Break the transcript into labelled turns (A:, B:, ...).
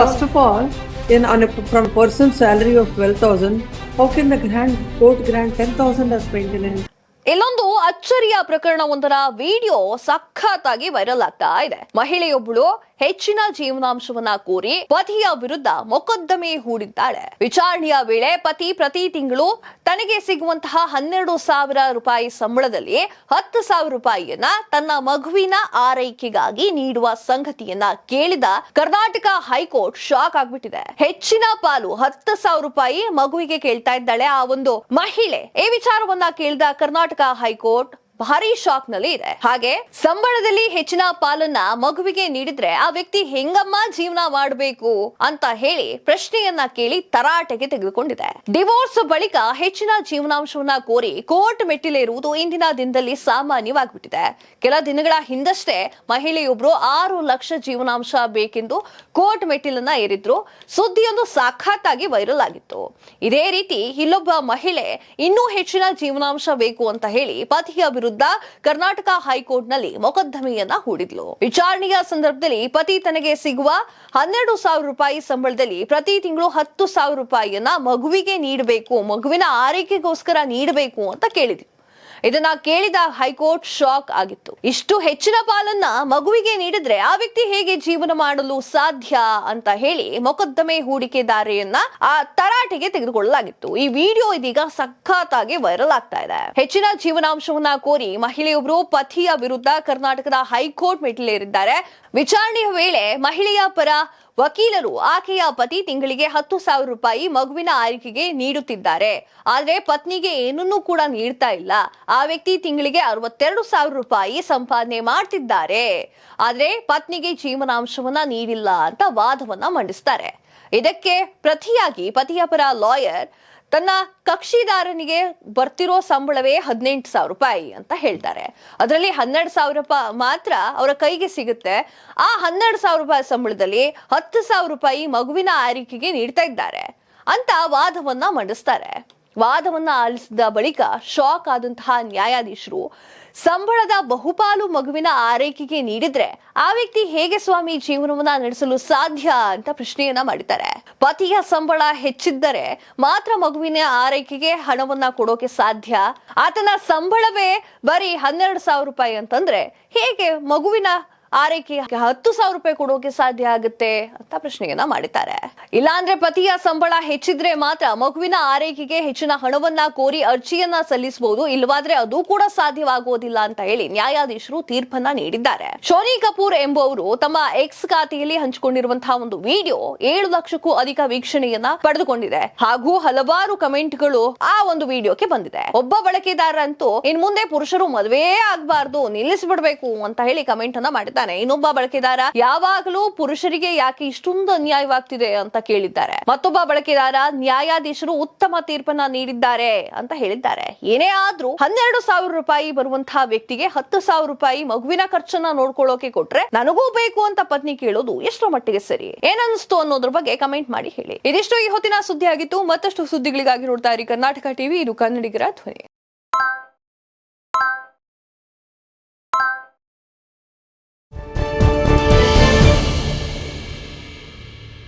A: first of all, in on a, from a person's salary of 12,000, how can the grand court grant 10,000 as maintenance?
B: ಇಲ್ಲೊಂದು ಅಚ್ಚರಿಯ ಪ್ರಕರಣವೊಂದರ video ಸಖತ್ತಾಗಿ viral ಆಗ್ತಾ ಇದೆ ಮಹಿಳೆಯೊಬ್ಬಳು ಹೆಚ್ಚಿನ ಜೀವನಾಂಶವನ್ನ ಕೋರಿ ಪತಿಯ ವಿರುದ್ಧ ಮೊಕದ್ದಮೆ ಹೂಡಿದ್ದಾಳೆ. ವಿಚಾರಣೆಯ ವೇಳೆ ಪತಿ ಪ್ರತಿ ತಿಂಗಳು ತನಗೆ ಸಿಗುವಂತಹ ಹನ್ನೆರಡು ಸಾವಿರ ರೂಪಾಯಿ ಸಂಬಳದಲ್ಲಿ ಹತ್ತು ಸಾವಿರ ರೂಪಾಯಿಯನ್ನ ತನ್ನ ಮಗುವಿನ ಆರೈಕೆಗಾಗಿ ನೀಡುವ ಸಂಗತಿಯನ್ನ ಕೇಳಿದ ಕರ್ನಾಟಕ ಹೈಕೋರ್ಟ್ ಶಾಕ್ ಆಗ್ಬಿಟ್ಟಿದೆ. ಹೆಚ್ಚಿನ ಪಾಲು ಹತ್ತು ಸಾವಿರ ರೂಪಾಯಿ ಮಗುವಿಗೆ ಕೇಳ್ತಾ ಇದ್ದಾಳೆ ಆ ಒಂದು ಮಹಿಳೆ. ಈ ವಿಚಾರವನ್ನ ಕೇಳಿದ ಕರ್ನಾಟಕ ಹೈಕೋರ್ಟ್ ಭಾರಿ ಶಾಕ್ನಲ್ಲಿ ಇದೆ. ಹಾಗೆ ಸಂಬಳದಲ್ಲಿ ಹೆಚ್ಚಿನ ಪಾಲನ್ನ ಮಗುವಿಗೆ ನೀಡಿದ್ರೆ ಆ ವ್ಯಕ್ತಿ ಹೆಂಗಮ್ಮ ಜೀವನ ಮಾಡಬೇಕು ಅಂತ ಹೇಳಿ ಪ್ರಶ್ನೆಯನ್ನ ಕೇಳಿ ತರಾಟೆಗೆ ತೆಗೆದುಕೊಂಡಿದೆ. ಡಿವೋರ್ಸ್ ಬಳಿಕ ಹೆಚ್ಚಿನ ಜೀವನಾಂಶವನ್ನ ಕೋರಿ ಕೋರ್ಟ್ ಮೆಟ್ಟಿಲೇರುವುದು ಇಂದಿನ ದಿನದಲ್ಲಿ ಸಾಮಾನ್ಯವಾಗಿಬಿಟ್ಟಿದೆ. ಕೆಲ ದಿನಗಳ ಹಿಂದಷ್ಟೇ ಮಹಿಳೆಯೊಬ್ರು ಆರು ಲಕ್ಷ ಜೀವನಾಂಶ ಬೇಕೆಂದು ಕೋರ್ಟ್ ಮೆಟ್ಟಿಲನ್ನ ಏರಿದ್ರು. ಸುದ್ದಿಯೊಂದು ಸಾಖಾತಾಗಿ ವೈರಲ್ ಆಗಿತ್ತು. ಇದೇ ರೀತಿ ಇಲ್ಲೊಬ್ಬ ಮಹಿಳೆ ಇನ್ನೂ ಹೆಚ್ಚಿನ ಜೀವನಾಂಶ ಬೇಕು ಅಂತ ಹೇಳಿ ಪತಿಯ ವಿರುದ್ಧ ಕರ್ನಾಟಕ ಹೈಕೋರ್ಟ್ನಲ್ಲಿ ಮೊಕದ್ದಮೆಯನ್ನ ಹೂಡಿದ್ಲು. ವಿಚಾರಣೆಯ ಸಂದರ್ಭದಲ್ಲಿ ಪತಿ ತನಗೆ ಸಿಗುವ ಹನ್ನೆರಡು ಸಾವಿರ ರೂಪಾಯಿ ಸಂಬಳದಲ್ಲಿ ಪ್ರತಿ ತಿಂಗಳು ಹತ್ತು ಸಾವಿರ ರೂಪಾಯಿಯನ್ನ ಮಗುವಿಗೆ ನೀಡಬೇಕು, ಮಗುವಿನ ಆರೈಕೆಗೋಸ್ಕರ ನೀಡಬೇಕು ಅಂತ ಕೇಳಿದ್ಲು ಇದನ್ನ ಕೇಳಿದ ಹೈಕೋರ್ಟ್ ಶಾಕ್ ಆಗಿತ್ತು. ಇಷ್ಟು ಹೆಚ್ಚಿನ ಪಾಲನ್ನ ಮಗುವಿಗೆ ನೀಡಿದ್ರೆ ಆ ವ್ಯಕ್ತಿ ಹೇಗೆ ಜೀವನ ಮಾಡಲು ಸಾಧ್ಯ ಅಂತ ಹೇಳಿ ಮೊಕದ್ದಮೆ ಹೂಡಿಕೆದಾರಿಯನ್ನ ಆ ತರಾಟೆಗೆ ತೆಗೆದುಕೊಳ್ಳಲಾಗಿತ್ತು. ಈ ವಿಡಿಯೋ ಇದೀಗ ಸಖತ್ತಾಗಿ ವೈರಲ್ ಆಗ್ತಾ ಇದೆ. ಹೆಚ್ಚಿನ ಜೀವನಾಂಶವನ್ನ ಕೋರಿ ಮಹಿಳೆಯೊಬ್ಬರು ಪತಿಯ ವಿರುದ್ಧ ಕರ್ನಾಟಕದ ಹೈಕೋರ್ಟ್ ಮೆಟ್ಟಿಲೇರಿದ್ದಾರೆ. ವಿಚಾರಣೆಯ ವೇಳೆ ಮಹಿಳೆಯ ಪರ ವಕೀಲರು ಆಕೆಯ ಪತಿ ತಿಂಗಳಿಗೆ ಹತ್ತು ಸಾವಿರ ರೂಪಾಯಿ ಮಗುವಿನ ಆರೈಕೆಗೆ ನೀಡುತ್ತಿದ್ದಾರೆ. ಆದರೆ ಪತ್ನಿಗೆ ಏನನ್ನೂ ಕೂಡ ನೀಡ್ತಾ ಇಲ್ಲ. ಆ ವ್ಯಕ್ತಿ ತಿಂಗಳಿಗೆ ಅರವತ್ತೆರಡು ಸಾವಿರ ರೂಪಾಯಿ ಸಂಪಾದನೆ ಮಾಡ್ತಿದ್ದಾರೆ. ಆದರೆ ಪತ್ನಿಗೆ ಜೀವನಾಂಶವನ್ನ ನೀಡಿಲ್ಲ ಅಂತ ವಾದವನ್ನ ಮಂಡಿಸ್ತಾರೆ. ಇದಕ್ಕೆ ಪ್ರತಿಯಾಗಿ ಪತಿಯ ಪರ ಲಾಯರ್ ತನ್ನ ಕಕ್ಷಿದಾರನಿಗೆ ಬರ್ತಿರೋ ಸಂಬಳವೇ ಹದಿನೆಂಟು ಸಾವಿರ ರೂಪಾಯಿ ಅಂತ ಹೇಳ್ತಾರೆ. ಅದರಲ್ಲಿ ಹನ್ನೆರಡು ಸಾವಿರ ರೂಪಾಯಿ ಮಾತ್ರ ಅವರ ಕೈಗೆ ಸಿಗುತ್ತೆ. ಆ ಹನ್ನೆರಡು ಸಾವಿರ ರೂಪಾಯಿ ಸಂಬಳದಲ್ಲಿ ಹತ್ತು ಸಾವಿರ ರೂಪಾಯಿ ಮಗುವಿನ ಆರೈಕೆಗೆ ನೀಡ್ತಾ ಇದ್ದಾರೆ ಅಂತ ವಾದವನ್ನ ಮಂಡಿಸ್ತಾರೆ. ವಾದವನ್ನ ಆಲಿಸಿದ ಬಳಿಕ ಶಾಕ್ ಆದಂತಹ ನ್ಯಾಯಾಧೀಶರು ಸಂಬಳದ ಬಹುಪಾಲು ಮಗುವಿನ ಆರೈಕೆಗೆ ನೀಡಿದ್ರೆ ಆ ವ್ಯಕ್ತಿ ಹೇಗೆ ಸ್ವಾಮಿ ಜೀವನವನ್ನ ನಡೆಸಲು ಸಾಧ್ಯ ಅಂತ ಪ್ರಶ್ನೆಯನ್ನ ಮಾಡಿದ್ದಾರೆ. ಪತಿಯ ಸಂಬಳ ಹೆಚ್ಚಿದ್ದರೆ ಮಾತ್ರ ಮಗುವಿನ ಆರೈಕೆಗೆ ಹಣವನ್ನ ಕೊಡೋಕೆ ಸಾಧ್ಯ. ಆತನ ಸಂಬಳವೇ ಬರೀ ಹನ್ನೆರಡು ಸಾವಿರ ರೂಪಾಯಿ ಅಂತಂದ್ರೆ ಹೇಗೆ ಮಗುವಿನ ಆರೈಕೆ ಹತ್ತು ಸಾವಿರ ರೂಪಾಯಿ ಕೊಡೋಕೆ ಸಾಧ್ಯ ಆಗುತ್ತೆ ಅಂತ ಪ್ರಶ್ನೆಯನ್ನ ಮಾಡಿದ್ದಾರೆ. ಇಲ್ಲಾಂದ್ರೆ ಪತಿಯ ಸಂಬಳ ಹೆಚ್ಚಿದ್ರೆ ಮಾತ್ರ ಮಗುವಿನ ಆರೈಕೆಗೆ ಹೆಚ್ಚಿನ ಹಣವನ್ನ ಕೋರಿ ಅರ್ಜಿಯನ್ನ ಸಲ್ಲಿಸಬಹುದು ಇಲ್ಲವಾದ್ರೆ ಅದು ಕೂಡ ಸಾಧ್ಯವಾಗುವುದಿಲ್ಲ ಅಂತ ಹೇಳಿ ನ್ಯಾಯಾಧೀಶರು ತೀರ್ಪನ್ನ ನೀಡಿದ್ದಾರೆ. ಶೋನಿ ಕಪೂರ್ ಎಂಬುವರು ತಮ್ಮ ಎಕ್ಸ್ ಖಾತೆಯಲ್ಲಿ ಹಂಚಿಕೊಂಡಿರುವಂತಹ ಒಂದು ವಿಡಿಯೋ ಏಳು ಲಕ್ಷಕ್ಕೂ ಅಧಿಕ ವೀಕ್ಷಣೆಯನ್ನ ಪಡೆದುಕೊಂಡಿದೆ. ಹಾಗೂ ಹಲವಾರು ಕಮೆಂಟ್ಗಳು ಆ ಒಂದು ವಿಡಿಯೋಕ್ಕೆ ಬಂದಿದೆ. ಒಬ್ಬ ಬಳಕೆದಾರರಂತೂ ಇನ್ ಮುಂದೆ ಪುರುಷರು ಮದುವೆ ಆಗ್ಬಾರ್ದು, ನಿಲ್ಲಿಸ್ಬಿಡ್ಬೇಕು ಅಂತ ಹೇಳಿ ಕಮೆಂಟ್ ಅನ್ನ ಮಾಡಿದ್ದಾನೆ ಇನ್ನೊಬ್ಬ ಬಳಕೆದಾರ, ಯಾವಾಗಲೂ ಪುರುಷರಿಗೆ ಯಾಕೆ ಇಷ್ಟೊಂದು ಅನ್ಯಾಯವಾಗ್ತಿದೆ ಅಂತ ಕೇಳಿದ್ದಾರೆ. ಮತ್ತೊಬ್ಬ ಬಳಕೆದಾರ, ನ್ಯಾಯಾಧೀಶರು ಉತ್ತಮ ತೀರ್ಪನ್ನ ನೀಡಿದ್ದಾರೆ ಅಂತ ಹೇಳಿದ್ದಾರೆ. ಏನೇ ಆದ್ರೂ ಹನ್ನೆರಡು ಸಾವಿರ ರೂಪಾಯಿ ಬರುವಂತಹ ವ್ಯಕ್ತಿಗೆ ಹತ್ತು ಸಾವಿರ ರೂಪಾಯಿ ಮಗುವಿನ ಖರ್ಚನ್ನ ನೋಡ್ಕೊಳ್ಳೋಕೆ ಕೊಟ್ರೆ ನನಗೂ ಬೇಕು ಅಂತ ಪತ್ನಿ ಕೇಳೋದು ಎಷ್ಟರ ಮಟ್ಟಿಗೆ ಸರಿ. ಏನನ್ನಿಸ್ತು ಅನ್ನೋದ್ರ ಬಗ್ಗೆ ಕಮೆಂಟ್ ಮಾಡಿ ಹೇಳಿ. ಇದಿಷ್ಟು ಈ ಹೊತ್ತಿನ ಸುದ್ದಿ ಆಗಿತ್ತು ಮತ್ತಷ್ಟು ಸುದ್ದಿಗಳಿಗಾಗಿ ನೋಡ್ತಾ ಇರಿ ಕರ್ನಾಟಕ ಟಿವಿ, ಇದು ಕನ್ನಡಿಗರ ಧ್ವನಿ.